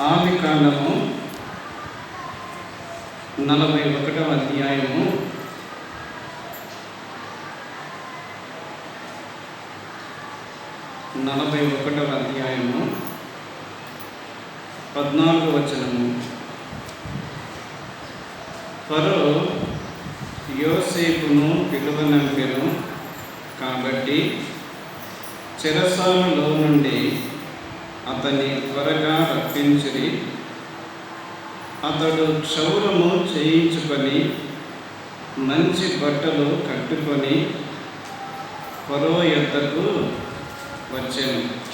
ఆది కాండము నలభై ఒకటవ అధ్యాయము. నలభై ఒకటవ అధ్యాయము. పద్నాలుగు వచనము. ఫరో యోసేపును పిలువనంపెను కాబట్టి చెరసాలలో నుండి అతన్ని త్వరగా రప్పించిరి. అతడు క్షౌరము చేయించుకొని మంచి బట్టలు కట్టుకొని పరో యొద్దకు వచ్చాను.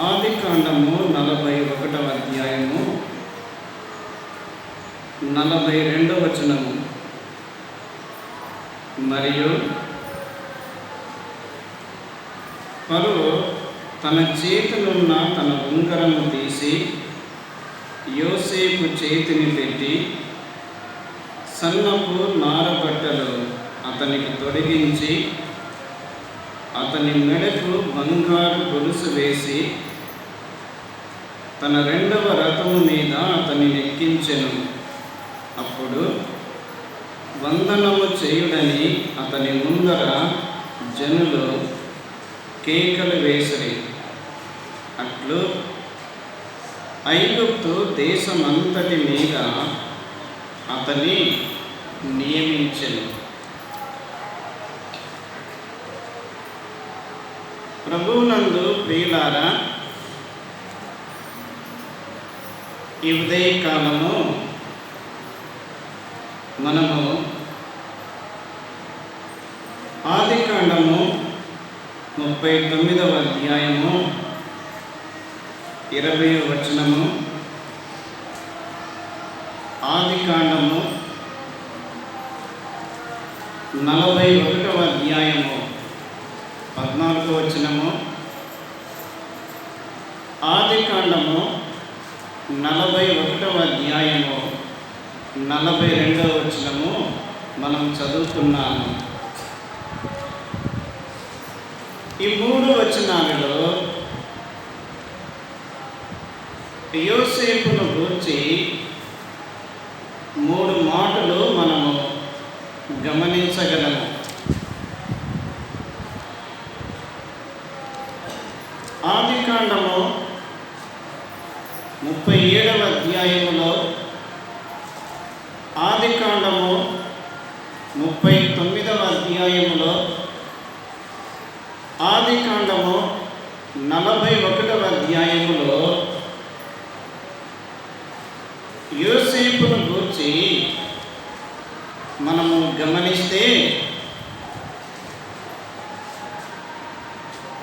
ఆది కాండము నలభై ఒకటవ అధ్యాయము నలభై రెండవ వచనము. మరియు ఫరో తన చేతినున్న తన ఉంగరము తీసి యోసేపు చేతిని పెట్టి సన్నపు నారబట్టలు అతనికి తొలగించి అతని మెడకు బంగారు గొలుసు వేసి తన రెండవ రథము మీద అతన్ని ఎక్కించెను అప్పుడు వందనము చేయుడని అతని ముందర జనులు కేకలు వేసిరి. అట్లు ఐగుప్తు దేశమంతటి మీద అతని నియమించను. ప్రభువునందు ప్రియులారా ఈ ఉదయకాలము మనము ఆది కాండము ముప్పై తొమ్మిదవ అధ్యాయము ఇరవై వచనము ఆది కాండము నలభై ఒకటవ అధ్యాయము పద్నాలుగో వచనము ఆది కాండము నలభై ఒకటవ అధ్యాయము నలభై రెండవ వచనము మనం చదువుకున్నాము ఈ మూడు వచనాలలో యోసేపును గూర్చి మూడు మాటలు మనము గమనించగలము. ఆది కాండము ముప్పై ఏడవ అధ్యాయము ఆది కాండము ముప్పై తొమ్మిదవ అధ్యాయములో ఆది కాండము నలభై ఒకటవ అధ్యాయములో యోసేపును గూర్చి మనము గమనిస్తే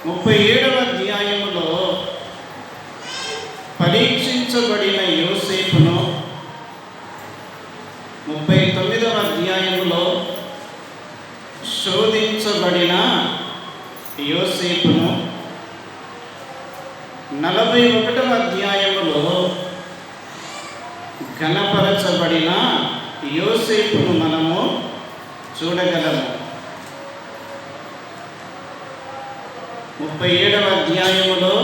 ముప్పై ఏడవ అధ్యాయములో పరీక్షించబడిన యోసేపును ముప్పై తొమ్మిదవ అధ్యాయంలో శోధించబడిన యోసేపును నలభై ఒకటి అధ్యాయములో ఘనపరచబడిన యోసేపును మనము చూడగలము ముప్పై ఏడవ అధ్యాయములో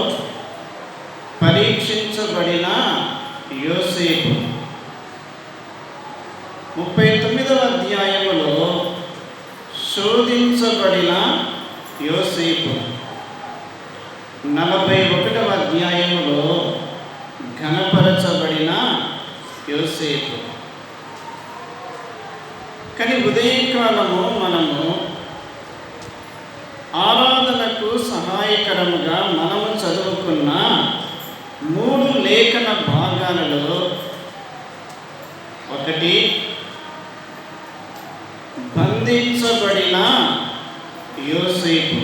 పరీక్షించబడిన యోసేపు ముప్పై తొమ్మిదవ అధ్యాయములో శోధించబడిన యోసేపు. నలభై ఒకటవ అధ్యాయంలో ఘనపరచబడిన యోసేపు. కానీ ఉదయకాలము మనము ఆరాధనకు సహాయకరముగా మనము చదువుకున్న మూడు లేఖన భాగాలలో ఒకటి బంధించబడిన యోసేపు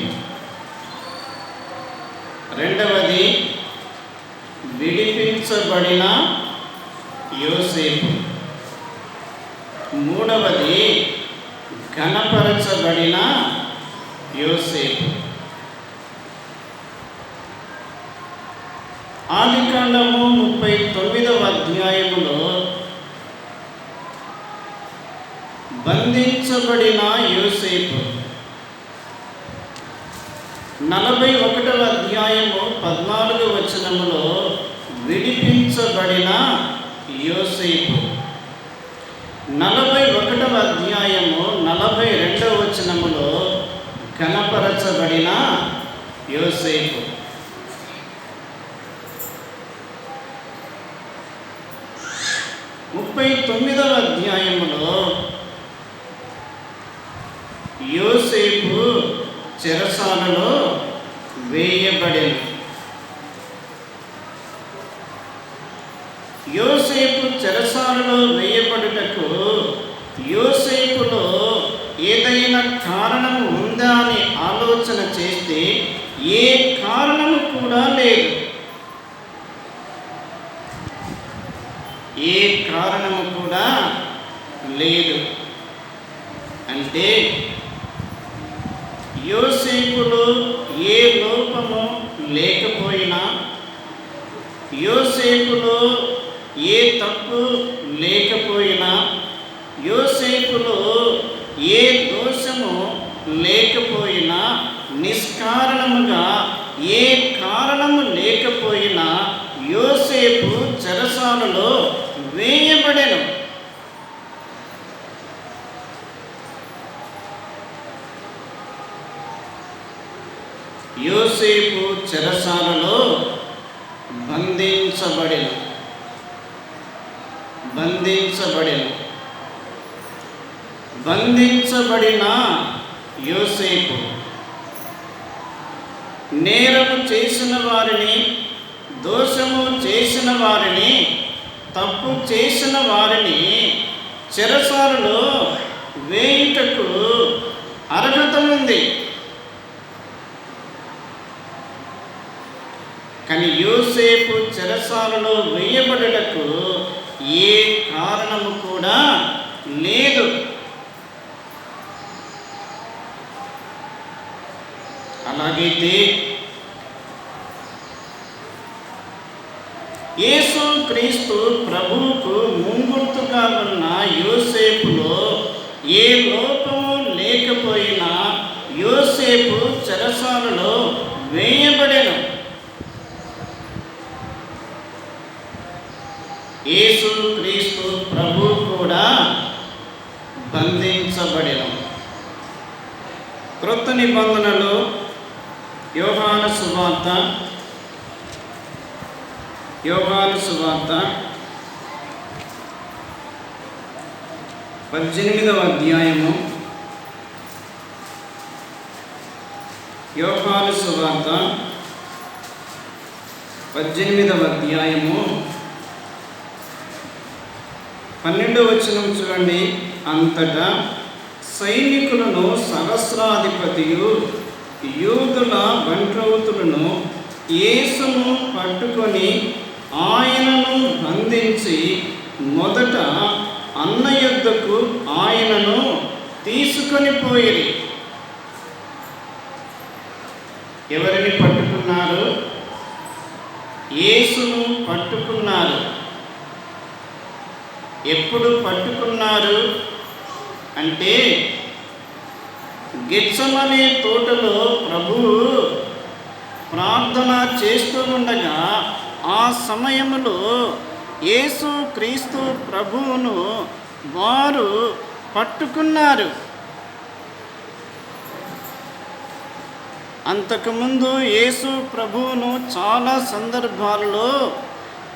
రెండవది విడిపించబడిన యోసేపు మూడవది ఘనపరచబడిన యోసేపు ఆదికాండము ముప్పై తొమ్మిదవ అధ్యాయములో బంధించబడిన యోసేపు. నలభై ఒకటవ అధ్యాయము పద్నాలుగు వచనములో విడిపించబడిన యోసేపు. నలభై ఒకటవ అధ్యాయము నలభై రెండవ వచనములో కనపరచబడిన యోసేపు. ముప్పై తొమ్మిదవ అధ్యాయములో యోసేపు చెరసాలలో వేయబడెను. యోసేపు చెరసాలలో వేయబడుటకు యోసేపులో ఏదైనా కారణం ఉందా అని ఆలోచన చేస్తే ఏ కారణము కూడా లేదు. ఏ కారణము కూడా లేదు. అంటే యోసేపులో ఏ లోపము లేకపోయినా యోసేపులో ఏ తప్పు లేకపోయినా యోసేపులో ఏ దోషము లేకపోయినా నిష్కారణముగా ఏ కారణము లేకపోయినా యోసేపు చెరసాలలో వేయబడెను. యోసేపు చెరసాలలో బంధించబడిన. బంధించబడిన. బంధించబడిన యోసేపు నేరము చేసిన వారిని దోషము చేసిన వారిని తప్పు చేసిన వారిని చెరసాలలో వేయుటకు అర్హత ఉంది. కానీ యోసేపు చెరసాలలో వేయబడుటకు ఏ కారణము కూడా లేదు. అలాగైతే యేసు క్రీస్తు ప్రభువుకు ముంగుర్తుగా ఉన్న యోసేపులో ఏ లోపము లేకపోయినా యోసేపు చెరసాలలో వేయబడెను యేసు క్రీస్తు ప్రభు కూడా బంధించబడెను నిబంధనలో యోహాను సువార్త యోహాను సువార్త పద్దెనిమిదవ అధ్యాయము యోహాను సువార్త పద్దెనిమిదవ అధ్యాయము. పన్నెండవ వచనం చూడండి. అంతటా సైనికులను సహస్రాధిపతియు యూదుల బంట్రౌతులను యేసును పట్టుకొని ఆయనను బంధించి మొదట అన్నయద్దకు ఆయనను తీసుకొని పోయిరి. ఎవరిని పట్టుకున్నారు? యేసును పట్టుకున్నారు. ఎప్పుడు పట్టుకున్నారు? అంటే గిచ్చమనే తోటలో ప్రభు ప్రార్థన చేస్తూ ఉండగా ఆ సమయంలో యేసు క్రీస్తు ప్రభువును వారు పట్టుకున్నారు. అంతకుముందు యేసు ప్రభువును చాలా సందర్భాల్లో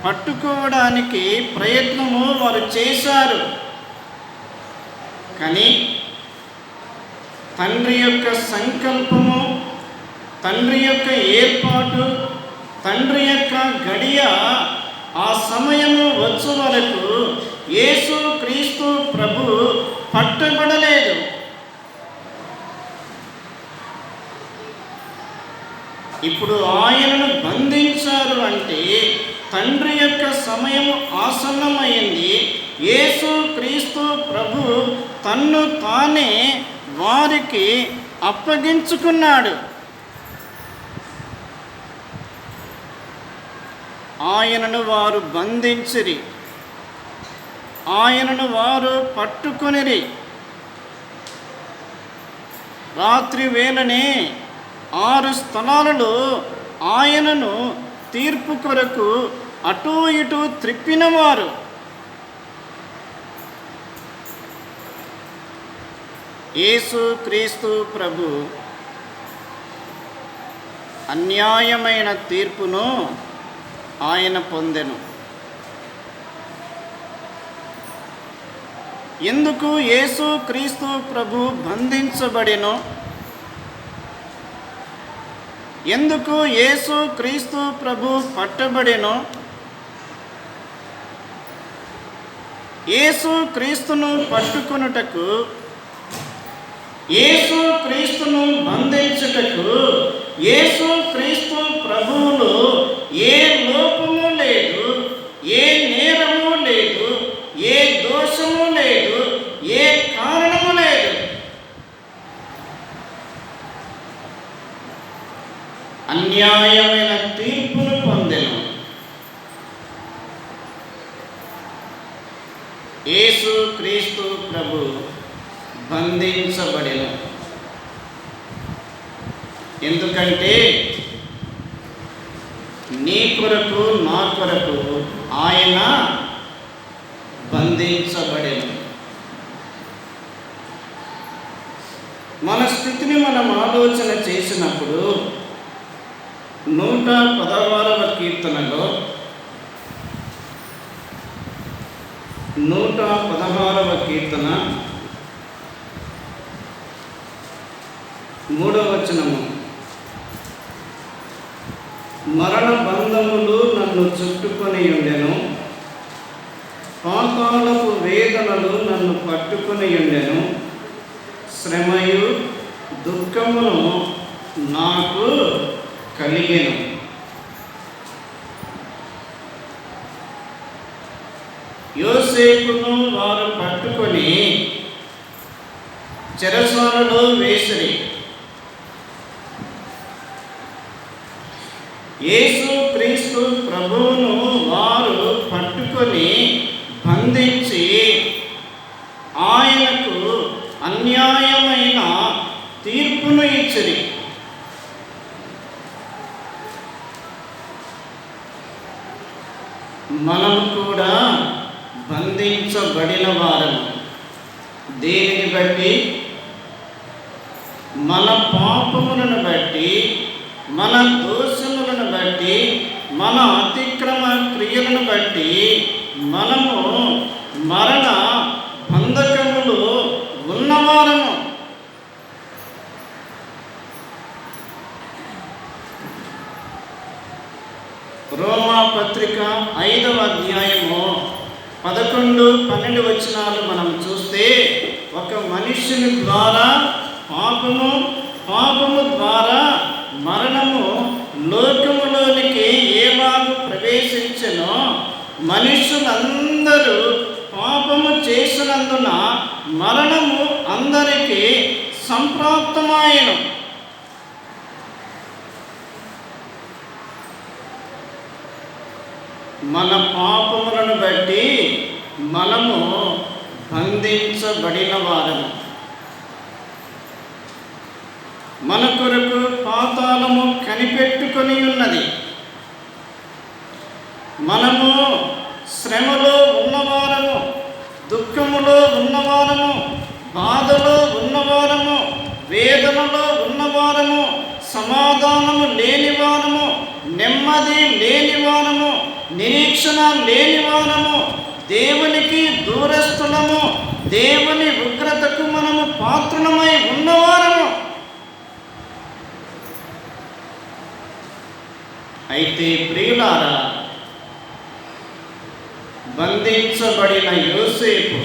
పట్టుకోవడానికి ప్రయత్నము వారు చేశారు. కానీ తండ్రి యొక్క సంకల్పము తండ్రి యొక్క ఏర్పాటు తండ్రి యొక్క గడియ ఆ సమయము వచ్చు వరకు యేసు క్రీస్తు ప్రభు పట్టబడలేదు. ఇప్పుడు ఆయనను బంధించారు అంటే తండ్రి యొక్క సమయం ఆసన్నమైంది. యేసు క్రీస్తు ప్రభు తన్ను తానే వారికి అప్పగించుకున్నాడు. ఆయనను వారు బంధించిరి. ఆయనను వారు పట్టుకొనిరి. రాత్రి వేళనే ఆరు స్థలాలలో ఆయనను తీర్పు కొరకు అటూ ఇటూ త్రిప్పినవారు. యేసు క్రీస్తు ప్రభు అన్యాయమైన తీర్పును ఆయన పొందెను. ఎందుకు యేసు క్రీస్తు ప్రభు బంధించబడెను? ఎందుకు యేసు క్రీస్తు ప్రభు పట్టబడెను? యేసు క్రీస్తును పట్టుకొనుటకు యేసు క్రీస్తును బంధించుటకు యేసు క్రీస్తు ప్రభువులు ఏ లోపము లేదు ఏ నేరము లేదు ఏ దోషము లేదు ఏ కారణము లేదు అన్యాయమైన తీర్పును పొందెను యేసు క్రీస్తు ప్రభు బంధించబడెను ఎందుకంటే నీ కొరకు నా కొరకు ఆయన బంధించబడిన. మన స్థితిని మనం ఆలోచన చేసినప్పుడు నూట పదహారవ కీర్తనలో నూట పదహారవ కీర్తన మూడవ వచనము. మరణ బంధములు నన్ను చుట్టుకొని ఉండెను. పాతాళపు వేదనలు నన్ను పట్టుకొని ఉండెను. శ్రమయు దుఃఖమును నాకు కలిగెను. యోసేపును వారు పట్టుకొని చెరసాలలో వేసిరి. యేసు క్రీస్తు ప్రభువును వారు పట్టుకొని బంధించి ఆయనకు అన్యాయమైన తీర్పును ఇచ్చిరి. మనం కూడా బంధించబడిన వారము దేనిని బట్టి? మన పాపములను బట్టి మన దోషములను బట్టి మన అతిక్రమ క్రియలను బట్టి మనము మరణ బంధకములు ఉన్నవారము. రోమా పత్రిక ఐదవ అధ్యాయము పదకొండు పన్నెండు వచనాలు మనం చూస్తే ఒక మనిషిని ద్వారా పాపము పాపము ద్వారా మరణము లోకములోనికి ఏలాగు ప్రవేశించనో మనుషులందరూ పాపము చేసినందున మరణము అందరికీ సంప్రాప్తమాయను. మన పాపములను బట్టి మనము బంధించబడిన వారము. మన కొరకు పాతాళము కనిపెట్టుకొని ఉన్నది. మనము శ్రమలో ఉన్నవారము దుఃఖములో ఉన్నవారము బాధలో ఉన్నవారము వేదనలో ఉన్నవారము సమాధానము లేనివారము నెమ్మది లేనివారము నిరీక్షణ లేనివారము దేవునికి దూరస్థులము దేవుని ఉగ్రతకు మనము పాత్రులమై ఉన్నవారము. అయితే ప్రియులారా బంధించబడిన యోసేపు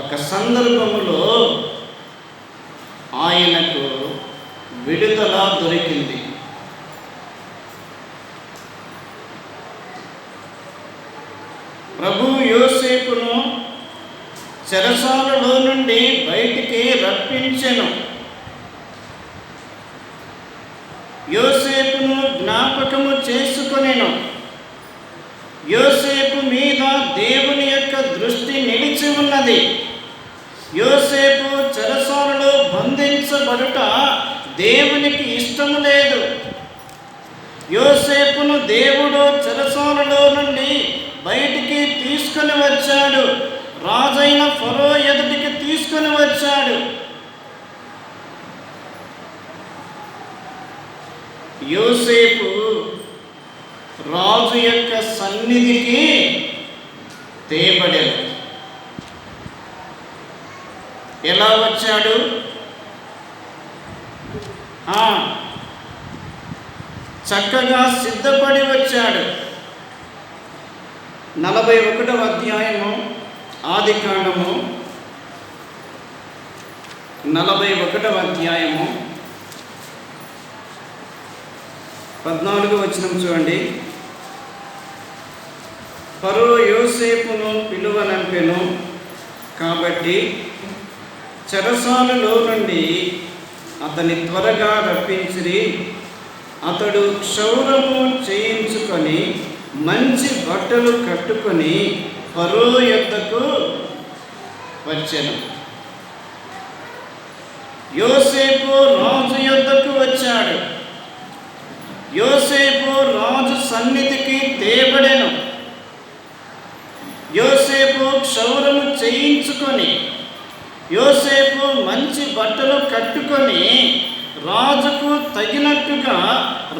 ఒక సందర్భములో ఆయనకు విడుదల దొరికింది. ప్రభు యోసేపును చెరసాలలో నుండి బయటికి రప్పించెను యోసేపును జ్ఞాపకము చేసుకునేను. యోసేపు మీద దేవుని యొక్క దృష్టి నిలిచి ఉన్నది. యోసేపు చెరసాలలో బంధించబడుట దేవునికి ఇష్టము లేదు. యోసేపును దేవుడు చెరసాలలో నుండి బయటికి తీసుకొని వచ్చాడు. రాజైన ఫరో ఎదుటికి తీసుకొని వచ్చాడు. యోసేపు రాజు యొక్క సన్నిధికి తేబడాడు ఎలా వచ్చాడు? చక్కగా సిద్ధపడి వచ్చాడు. నలభై ఒకటవ అధ్యాయము ఆది కాండము నలభై ఒకటవ అధ్యాయము పద్నాలుగు వచ్చిన చూడండి. పరో యోసేపును పిలువనంపెను కాబట్టి చెరసాలలో నుండి అతని త్వరగా రప్పించిరి. అతడు క్షౌరము చేయించుకొని మంచి బట్టలు కట్టుకొని పరో యొద్దకు వచ్చాను. యోసేపు రాజు యొద్దకు వచ్చాడు. యోసేపు రాజు సన్నిధికి తేబడెను. యోసేపు క్షౌరము చేయించుకొని యోసేపు మంచి బట్టలు కట్టుకొని రాజుకు తగినట్టుగా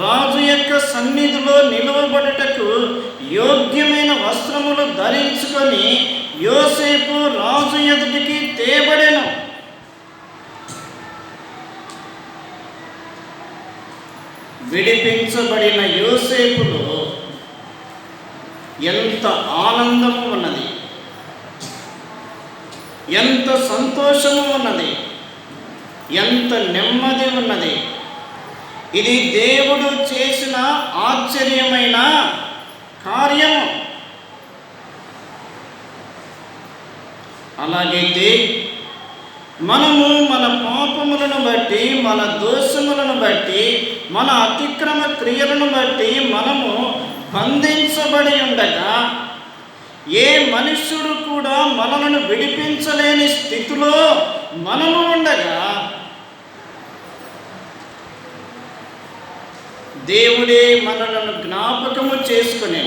రాజు యొక్క సన్నిధిలో నిలవబడుటకు యోగ్యమైన వస్త్రములు ధరించుకొని యోసేపు రాజు ఎదుటికి తేబడెను. విడిపించబడిన యోసేపులో ఎంత ఆనందము ఉన్నది. ఎంత సంతోషము ఉన్నది. ఎంత నెమ్మది ఉన్నది. ఇది దేవుడు చేసిన ఆశ్చర్యమైన కార్యము. అలాగైతే మనము మన పాపములను బట్టి మన దోషములను బట్టి మన అతిక్రమ క్రియలను బట్టి మనము బంధించబడి ఉండగా ఏ మనుష్యుడు కూడా మనలను విడిపించలేని స్థితిలో మనము ఉండగా దేవుడే మనలను జ్ఞాపకము చేసుకునే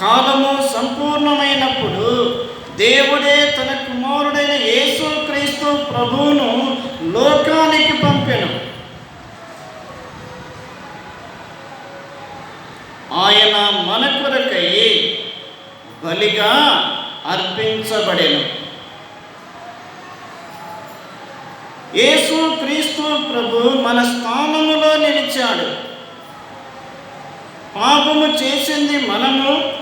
కాలము సంపూర్ణమైనప్పుడు దేవుడే తన కుమారుడైన యేసు క్రీస్తు ప్రభువును లోకానికి పంపెను. ఆయన మన కొరకై బలిగా అర్పించబడెను. యేసు క్రీస్తు ప్రభు మన స్థానములో నిలిచాడు. పాపము చేసింది మనము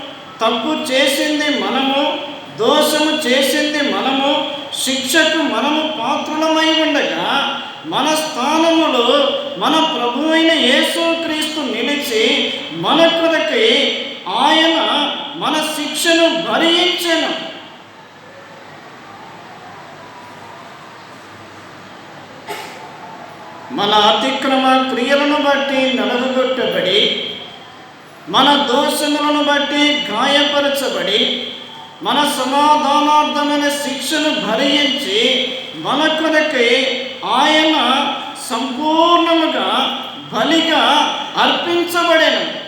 తప్పు చేసింది మనము దోషము చేసింది మనము శిక్షకు మనము పాత్రులమై ఉండగా మన స్థానములో మన ప్రభు అయిన యేసుక్రీస్తు నిలిచి మన కొరకై ఆయన మన శిక్షను భరించను. మన అతిక్రమ క్రియలను బట్టి నలుగుగొట్టబడి మన దోషములను బట్టి గాయపరచబడి మన సమాధానార్థమైన శిక్షను భరించి మన కొరకై ఆయన సంపూర్ణముగా బలిగా అర్పించబడేను.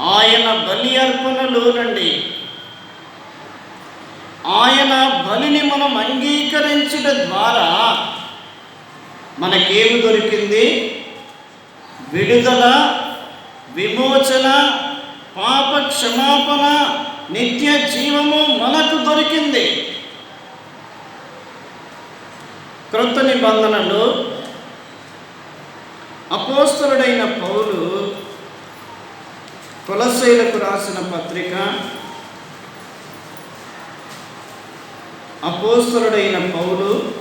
ఆయన బలి అర్పణలో నుండి ఆయన బలిని మనం అంగీకరించడం ద్వారా మనకేమి దొరికింది? విడుదల విమోచన పాప క్షమాపణ నిత్య జీవము మనకు దొరికింది. క్రొత్త నిబంధనలో. అపోస్తరుడైన పౌలు కులశైలకు రాసిన పత్రిక. అపోస్తరుడైన పౌలు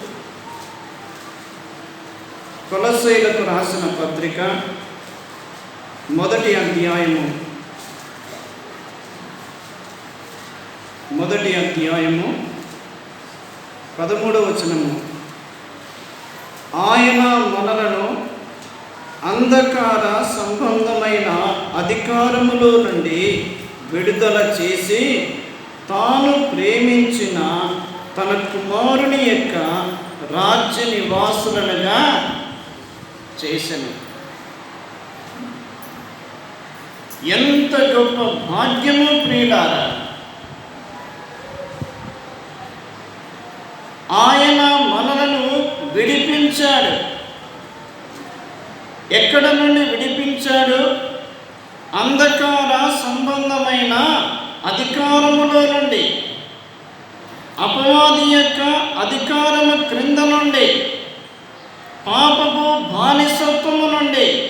కులశైలకు రాసిన పత్రిక. మొదటి అధ్యాయము మొదటి అధ్యాయము పదమూడవ వచనము. ఆయన మనలను అంధకార సంబంధమైన అధికారములో నుండి విడుదల చేసి తాను ప్రేమించిన తన కుమారుని యొక్క రాజ్య నివాసులనుగా చేశాను ఎంత గొప్ప భాగ్యము ప్రియులారా! ఆయన మనలను విడిపించాడు. ఎక్కడ నుండి విడిపించాడు? అంధకార సంబంధమైన అధికారములో నుండి. అపవాది యొక్క అధికారము క్రింద నుండి. పాపపు బానిసత్వము నుండి.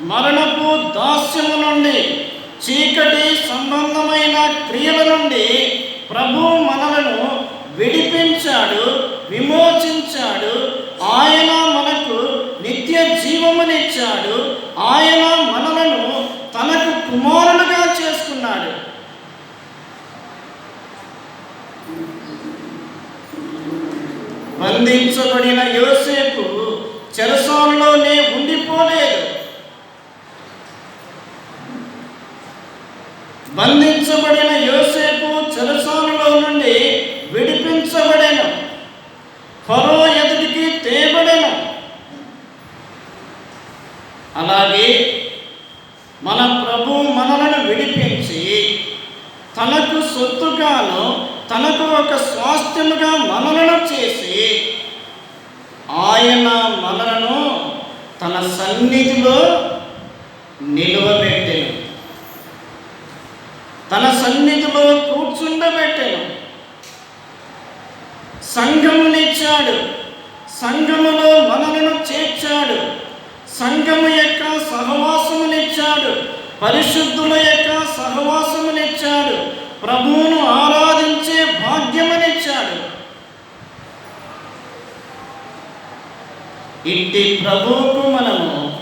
మరణపు దాస్యము నుండి. చీకటి సంబంధమైన క్రియల నుండి ప్రభు మనలను విడిపించాడు విమోచించాడు. ఆయన మనకు నిత్య జీవమునిచ్చాడు. ఆయన మనలను తనకు కుమారులుగా చేసుకున్నాడు. బంధించబడిన యోసేపు చెరసాలలోనే ఉండిపోలేదు. బంధించబడిన యోసేపు చెరసాలలో నుండి ఫరో ఎదుటికి తేబడెను. అలాగే మన ప్రభు మనలను విడిపించి తనకు సొత్తుగాను తనకు ఒక స్వాస్థ్యముగా మనలను చేసి ఆయన మనలను తన సన్నిధిలో నిలువబెట్టెను. తన సన్నిధిలో కూర్చుండబెట్టెను. చేర్చాడు. సంఘములో మనలను చేర్చాడు. సంఘము యొక్క సహవాసమునిచ్చాడు పరిశుద్ధుల యొక్క సహవాసమునిచ్చాడు ప్రభువును ఆరాధించే భాగ్యమునిచ్చాడు ఇంటి ప్రభువుకు మనము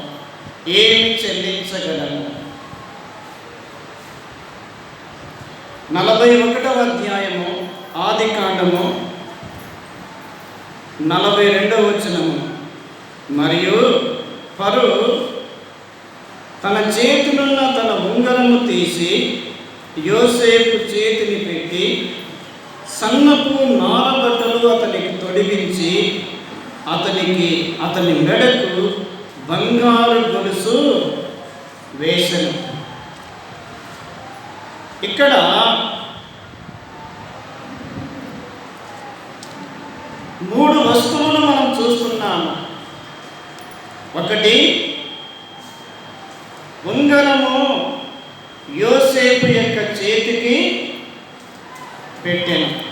ఏమి చెల్లించగలము? నలభై ఒకటవ అధ్యాయము ఆది కాండము నలభై రెండవ వచనము. మరియు పరు తన చేతినున్న తన ఉంగరము తీసి యోసేపు చేతిని పెట్టి సన్నపు నారబట్టలు అతనికి తొడిగించి అతనికి అతని మెడకు బంగారు గొలుసు వేసను. ఇక్కడ మూడు వస్తువులు మనం చూస్తున్నాము. ఒకటి ఉంగరము యోసేపు యొక్క చేతికి పెట్టాను.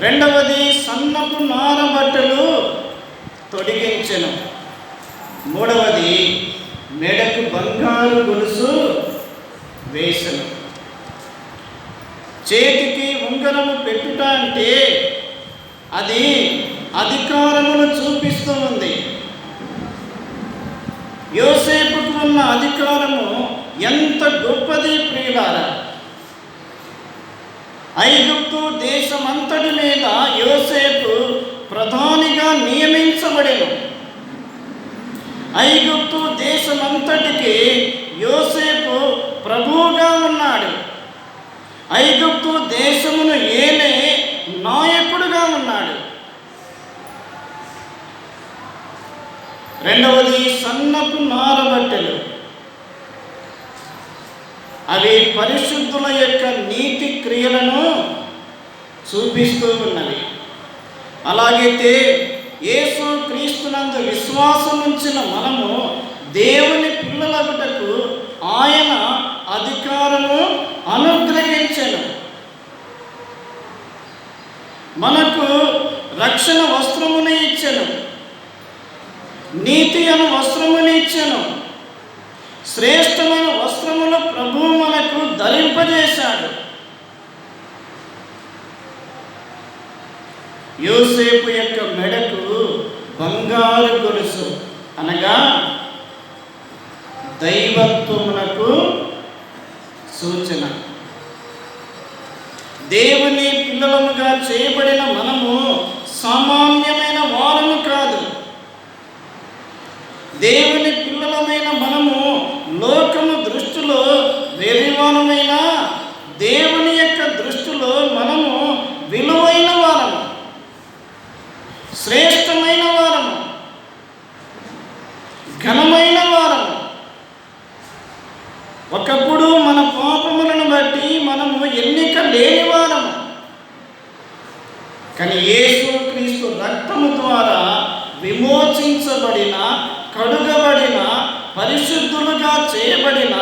రెండవది సన్నపు నార బట్టలు తొడిగించను. మూడవది మెడకు బంగారు గొలుసు వేసను. చేతికి ఉంగరము పెట్టుట అంటే అది అధికారమును చూపిస్తూ ఉంది యోసేపుకు ఉన్న అధికారము ఎంత గొప్పది ప్రియులారా. ఐగుప్తు దేశమంతటి మీద యోసేపు ప్రధానిగా నియమించబడేను. ఐగుప్తు దేశమంతటికి యోసేపు ప్రభువుగా ఉన్నాడు. ఐగుప్తు దేశమును ఏ నాయకుడుగా ఉన్నాడు రెండవది సన్నపు నారబట్టెలు. అవి పరిశుద్ధుల యొక్క నీతి క్రియలను చూపిస్తూ ఉన్నవి. అలాగైతే యేసు క్రీస్తునందు విశ్వాసం ఉంచిన మనము దేవుని పిల్లలగుటకు ఆయన అధికారము అనుగ్రహించను. మనకు రక్షణ వస్త్రమును ఇచ్చెను. నీతి అను వస్త్రమునిచ్చెను శ్రేష్టమైన వస్త్రములు ప్రభు మనకు ధరింపజేశాడు. యోసేపు యొక్క మెడకు బంగారు గొలుసు అనగా దైవత్వమునకు సూచన. దేవుని పిల్లలముగా చేయబడిన మనము సామాన్యమైన వారము కాదు దేవుని పిల్లలమైన మనము లోకము దృష్టిలో వెరివానమైన దేవుని యొక్క దృష్టిలో కానీ యేసు క్రీస్తు రక్తము ద్వారా విమోచించబడిన కడుగబడిన పరిశుద్ధులుగా చేయబడిన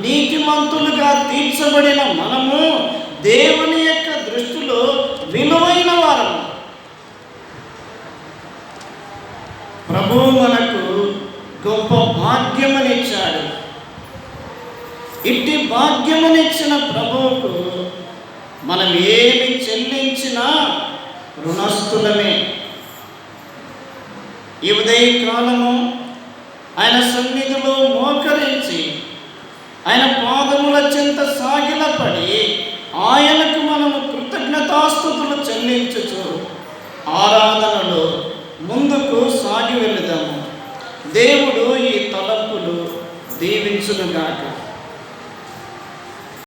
నీతిమంతులుగా తీర్చబడిన మనము దేవుని యొక్క దృష్టిలో విలువైన వారము. ప్రభువు మనకు గొప్ప భాగ్యమనిచ్చాడు. ఇట్టి భాగ్యమనిచ్చిన ప్రభువుకు మనం ఏమి చెల్లించినా రుణస్థులమే. ఈ ఉదయ కాలము ఆయన సన్నిధిలో మోకరించి ఆయన పాదముల చింత సాగిలపడి ఆయనకు మనము కృతజ్ఞతాస్థుతులు చెల్లించుచు ఆరాధనలో ముందుకు సాగి వెళదాము దేవుడు ఈ తలంపులు దీవించునుగాక.